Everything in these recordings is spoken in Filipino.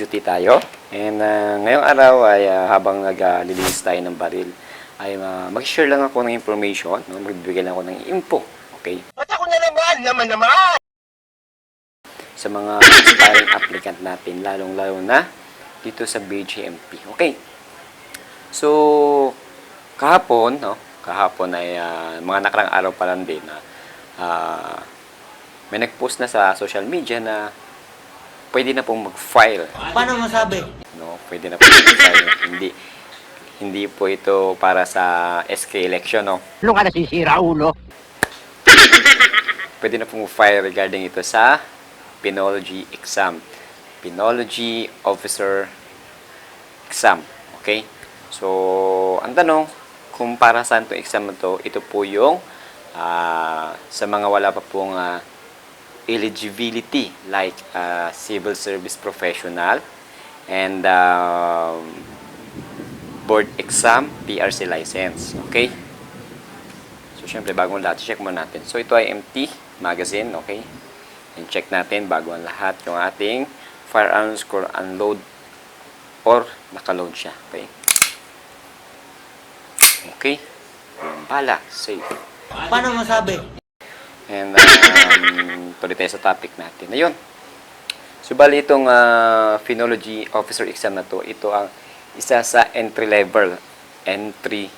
off-duty tayo. And ah, ngayong araw ay ah, habang naglilinis tayo ng baril, ay ah, mag-share lang ako ng information, no? magbibigay lang ako ng info. Okay? Ba't ako na naman? Naman naman! sa mga aspiring applicant natin, lalong-lalo na dito sa BGMP. Okay. So, kahapon, no? Kahapon ay ah, mga nakarang araw pa lang din na ah, may nag-post na sa social media na pwede na pong mag-file. Paano masabi? No, pwede na pong mag-file. hindi hindi po ito para sa SK election, no? Ano ka nasisira, ulo? pwede na pong file regarding ito sa Penology exam. Penology Officer exam. Okay? So, ang tanong, kung para saan itong exam na to, ito po yung ah, sa mga wala pa pong ah, eligibility like ah, civil service professional and um, board exam, PRC license. Okay? So, syempre, bago ang lahat, check muna natin. So, ito ay MT magazine, okay? And check natin bago ang lahat yung ating firearms score unload or nakaload siya, okay? Okay? Bala, safe. Paano masabi? And um, tuloy tayo sa topic natin. Ayun. So, bali itong ah, Phenology Officer exam na to, ito ang isa sa entry level, entry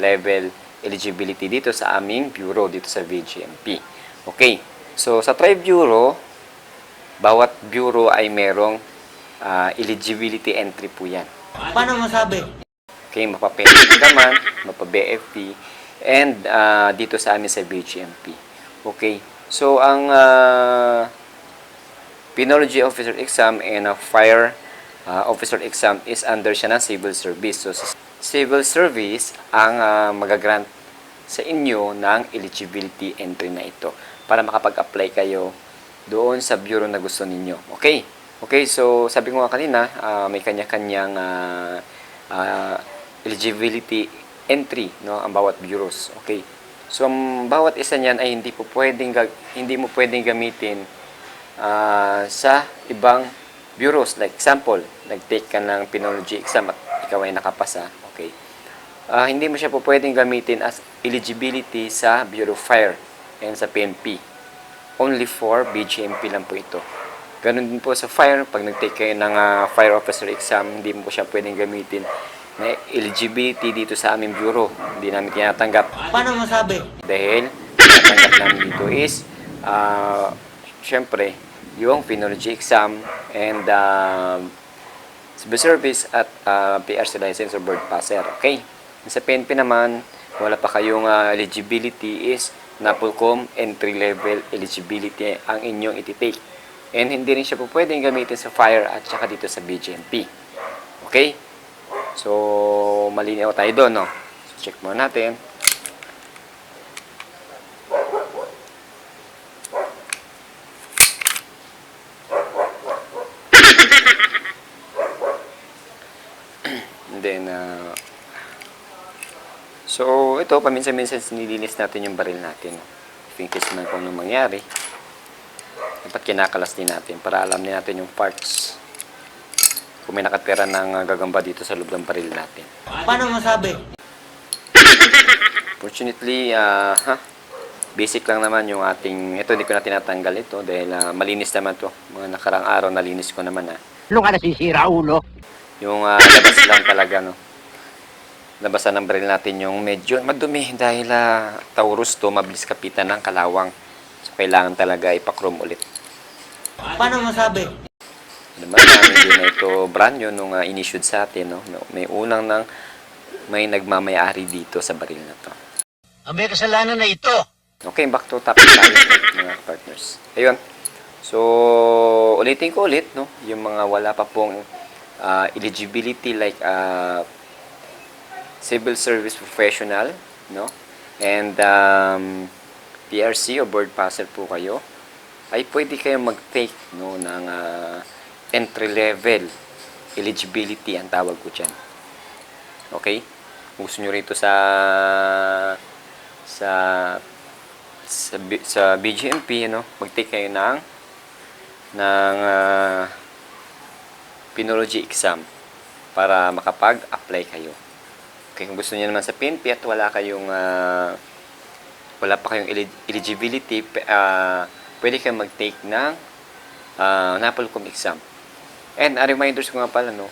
level eligibility dito sa aming bureau, dito sa VGMP. Okay. So, sa Tri-Bureau, bawat bureau ay merong ah, eligibility entry po yan. Paano masabi? Okay, mapa-PNP naman, mapa-BFP, and ah, dito sa amin sa BGMP. Okay, so ang uh, Penology Officer Exam and a Fire ah, Officer Exam is under siya ng Civil Service. So, Civil Service ang ah, magagrant sa inyo ng eligibility entry na ito para makapag-apply kayo doon sa bureau na gusto ninyo. Okay? Okay, so sabi ko nga kanina, ah, may kanya-kanyang ah, ah, eligibility entry no ang bawat bureaus. Okay. So bawat isa niyan ay hindi po pwedeng hindi mo pwedeng gamitin ah, sa ibang bureaus. Like example, nag-take ka ng Penology exam at ikaw ay nakapasa. Okay. Ah, hindi mo siya po pwedeng gamitin as eligibility sa Bureau of Fire and sa PNP. Only for BGMP lang po ito. Ganun din po sa fire, pag nag-take kayo ng ah, fire officer exam, hindi mo po siya pwedeng gamitin na eligibility dito sa aming bureau. Hindi namin tinatanggap Paano masabi? dahil tinatanggap namin dito is ah syempre yung Phenology exam and civil service at ah, PRC license or board passer. Okay? Sa PNP naman, wala pa kayong ah, eligibility is NAPOLCOM entry level eligibility ang inyong ititake. And hindi rin siya po pwedeng gamitin sa fire at saka dito sa BGMP. Okay? So, malinaw tayo doon, no? So, check muna natin. And then, uh, so, ito, paminsan-minsan sinilinis natin yung baril natin. If in kung anong mangyari, dapat kinakalas din natin para alam din natin yung parts. Kung may nakatira ng uh, gagamba dito sa loob ng baril natin. Paano masabi? Fortunately, ah, ha, basic lang naman yung ating, ito hindi ko na tinatanggal ito dahil ah, malinis naman to. Mga nakarang araw nalinis ko naman ha. Ano ka nasisira, ulo? Yung ah, labas lang talaga, no. Labasan ng baril natin yung medyo madumi dahil uh, Taurus to, mabilis kapitan ng kalawang. So, kailangan talaga ipakrom ulit. Paano masabi? Naman, namin din na ito brand new nung uh, inissued sa atin, no. May unang nang may nagmamayari dito sa baril na to. Ang may kasalanan na ito. Okay, back to topic tayo, mga partners. Ayun. So, ulitin ko ulit, no? Yung mga wala pa pong ah, eligibility like ah, civil service professional, no? And um, PRC o board passer po kayo, ay pwede kayong mag-take no, ng ah, entry level eligibility ang tawag ko dyan. Okay? Gusto nyo rito sa sa sa, sa BGMP, ano, mag-take kayo ng ng ah, Pinology exam para makapag-apply kayo. Okay, kung gusto niyo naman sa PNP at wala kayong ah, wala pa kayong elig- eligibility, ah, pwede kayong mag-take ng uh, NAPOLCOM exam. And a reminders ko nga pala, no,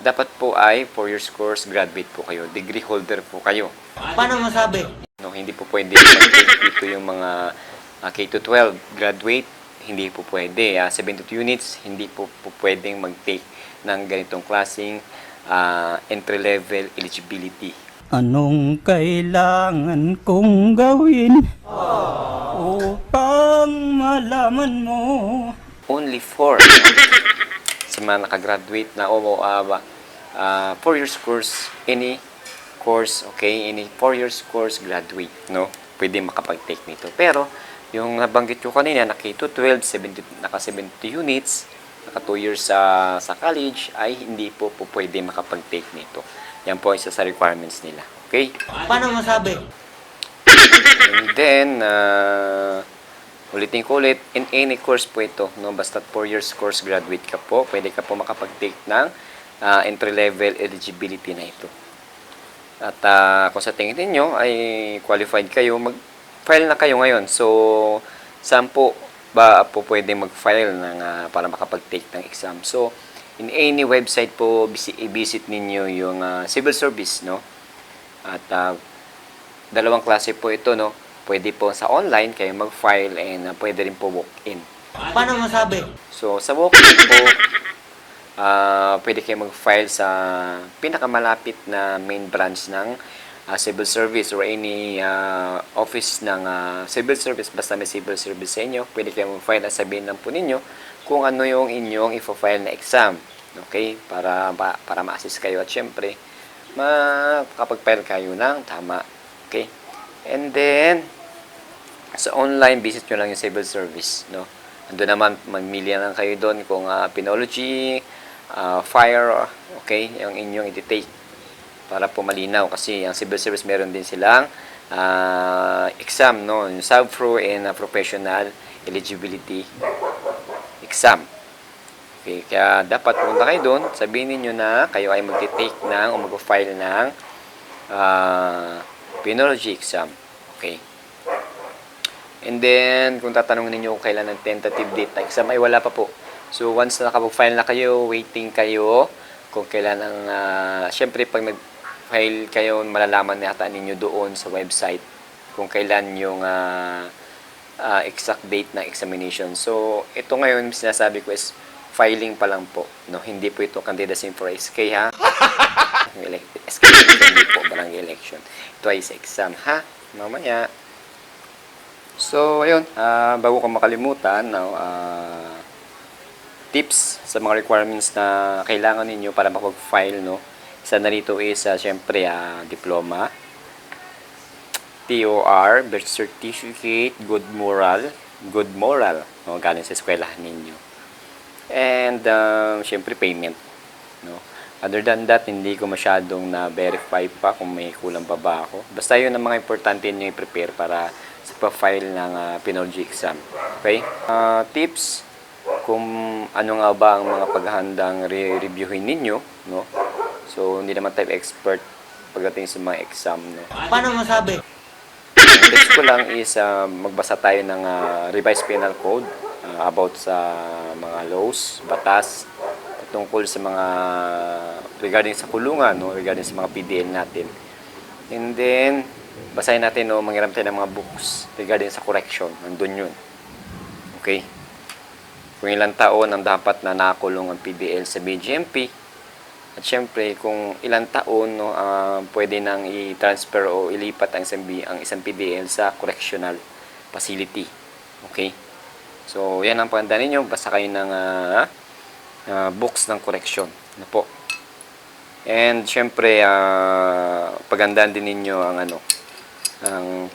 dapat po ay 4 years course, graduate po kayo, degree holder po kayo. Paano masabi? No, hindi po pwede dito yung mga ah, K-12 graduate, hindi po pwede. Ah, 72 units, hindi po, po pwedeng mag-take ng ganitong klaseng ah, entry-level eligibility. Anong kailangan kong gawin upang malaman mo? Only 4 sa mga nakagraduate na o uh, 4 years course, any course, okay, any 4 years course graduate, no? Pwede makapag-take nito. Pero, yung nabanggit ko kanina, na K-12, 70, naka 70 units, naka 2 years sa, sa college, ay hindi po, po pwede makapag-take nito. Yan po isa sa requirements nila. Okay? Paano masabi? And then, uh, ulitin ko ulit, in any course po ito, no? basta 4 years course graduate ka po, pwede ka po makapag-take ng uh, entry-level eligibility na ito. At uh, kung sa tingin ninyo ay qualified kayo, mag-file na kayo ngayon. So, saan po ba po pwede mag-file ng, uh, para makapag-take ng exam? So, in any website po, i-visit ninyo yung uh, civil service, no? At uh, dalawang klase po ito, no? Pwede po sa online kayo mag-file and uh, pwede rin po walk-in. Paano masabi? So, sa walk-in po, ah pwede kayo mag-file sa pinakamalapit na main branch ng ah, civil service or any ah, office ng ah, civil service, basta may civil service sa inyo, pwede kayo mag-file at sabihin lang po ninyo kung ano yung inyong i-file na exam. Okay? Para, pa- para ma-assist kayo at syempre, makapag-file kayo ng tama. Okay? And then, sa online, visit nyo lang yung civil service, no? Ando naman, magmili lang kayo doon kung uh, Pinology, ah, Fire, okay, yung inyong i-take para po malinaw kasi ang civil service meron din silang ah, exam, no? Yung SAVPRO and ah, Professional Eligibility Exam. Okay, kaya dapat pumunta kayo doon, sabihin niyo na kayo ay magti-take ng o mag-file ng ah, Pinology exam. Okay. And then, kung tatanungin ninyo kung kailan ang tentative date na exam, ay wala pa po. So, once na nakapag-file na kayo, waiting kayo kung kailan ang, ah, syempre, pag nag-file kayo, malalaman yata ninyo doon sa website kung kailan yung ah, ah, exact date ng examination. So, ito ngayon, sinasabi ko is filing pa lang po. No? Hindi po ito candidacy for SK, ha? SK hindi po barangay election. Ito ay sa exam, ha? Mamaya. So, ayun, ah, bago ko makalimutan, no, ah, tips sa mga requirements na kailangan ninyo para makapag-file, no. Isa na rito is, ah, syempre, ah, diploma, TOR, birth certificate, good moral, good moral, no, galing sa eskwelahan ninyo. And, um, syempre, payment, no. Other than that, hindi ko masyadong na-verify pa kung may kulang pa ba ako. Basta yun ang mga importante nyo i-prepare para sa pa-file ng uh, Pinology exam. Okay? Ah, tips, kung ano nga ba ang mga paghahandang re-reviewin ninyo, no? So, hindi naman tayo expert pagdating sa mga exam, no? Paano masabi? Ang tips ko lang is ah, magbasa tayo ng ah, revised penal code ah, about sa mga laws, batas, tungkol sa mga regarding sa kulungan, no? regarding sa mga PDL natin. And then, basahin natin, no? manghiram tayo ng mga books regarding sa correction. Nandun yun. Okay? Kung ilang taon ang dapat na nakulong ang PDL sa BGMP, at syempre, kung ilang taon no, ah, pwede nang i-transfer o ilipat ang isang, ang isang PDL sa correctional facility. Okay? So, yan ang paganda ninyo. Basta kayo ng ah, ah, books ng correction. Ano po? And, syempre, ah, pagandaan din ninyo ang ano, ang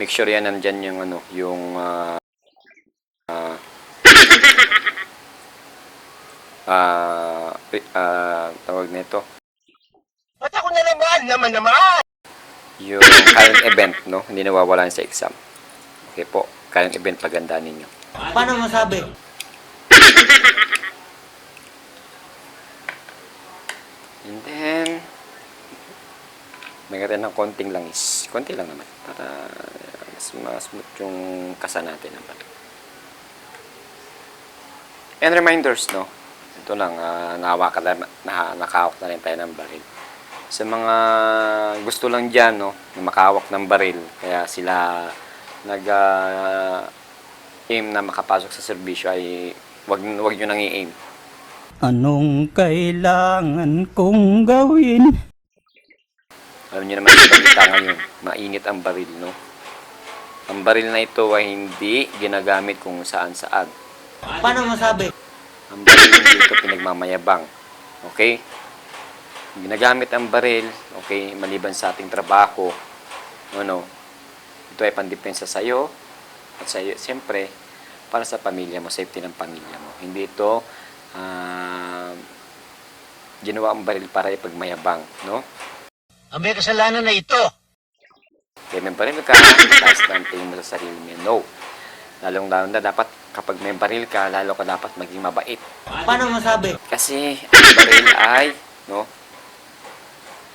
make sure yan nandyan yung ano, yung ah, ah, ah, ah, tawag nito, Ba't ako na naman? Naman naman! yung current event, no? Hindi nawawala sa exam. Okay po, current event pagandaan ninyo. Paano masabi? And then, rin ng konting langis. Konti lang naman. Para mas, smooth yung kasa natin naman. And reminders, no? Ito lang, uh, nahawakan na, na, nakahawak na rin tayo ng baril. Sa mga gusto lang dyan, no? Na makahawak ng baril. Kaya sila nag ah, aim na makapasok sa serbisyo ay wag, wag nyo nang i-aim. Anong kailangan kong gawin? Alam niyo naman yung balita ngayon, mainit ang baril, no? Ang baril na ito ay hindi ginagamit kung saan saan. Paano masabi? Ang baril hindi ito pinagmamayabang. Okay? Ginagamit ang baril, okay, maliban sa ating trabaho, ano, ito ay pandepensa sa iyo at sa iyo, siyempre, para sa pamilya mo, safety ng pamilya mo. Hindi ito ah, ginawa ang baril para ipagmayabang, no? Ang may kasalanan na ito. Kaya may baril ka, taas lang tingin mo sa sarili mo. No. Lalong lalo na dapat kapag may baril ka, lalo ka dapat maging mabait. Paano masabi? Kasi ang baril ay, no,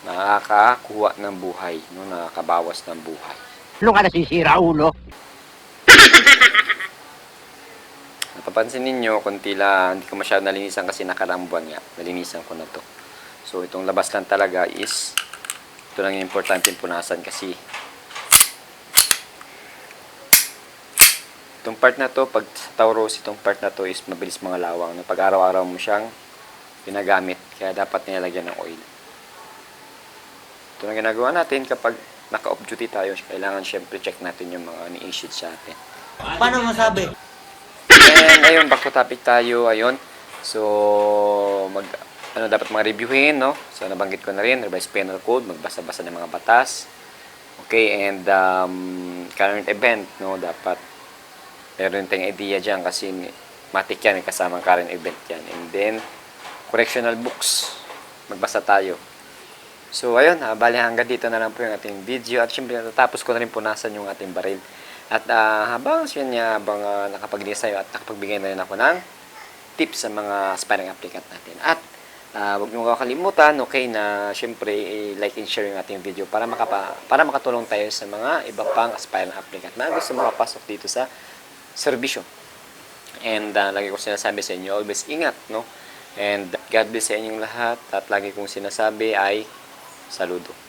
nakakakuha ng buhay, no, nakakabawas ng buhay. Ano ka nasisira, ulo? Napapansin ninyo, konti lang, hindi ko masyado nalinisan kasi nakarambuan nga. Nalinisan ko na to. So, itong labas lang talaga is, ito lang yung importante punasan kasi itong part na to, pag Tauros, itong part na to is mabilis mga lawang. No? Pag araw-araw mo siyang ginagamit, kaya dapat nilalagyan ng oil. Ito na ginagawa natin kapag naka-off duty tayo, kailangan syempre check natin yung mga ni-issued sa atin. Paano masabi? And ayun, back to topic tayo, ayun. So, mag, ano dapat mga reviewin, no? So, nabanggit ko na rin, revised penal code, magbasa-basa ng mga batas. Okay, and um, current event, no? Dapat meron tayong idea dyan kasi matik yan, kasamang current event yan. And then, correctional books, magbasa tayo. So, ayun, ha, bali hanggang dito na lang po yung ating video. At syempre, natapos ko na rin punasan yung ating baril. At ah, habang yun nga, habang uh, nakapaglinis tayo at nakapagbigay na rin ako ng tips sa mga aspiring applicant natin. At ah, huwag niyo kakalimutan, okay, na syempre i-like and share yung ating video para makapa, para makatulong tayo sa mga iba pang aspiring applicant na gusto makapasok dito sa serbisyo. And ah, lagi ko sinasabi sa inyo, always ingat, no? And God bless sa inyong lahat. At lagi kong sinasabi ay saludo.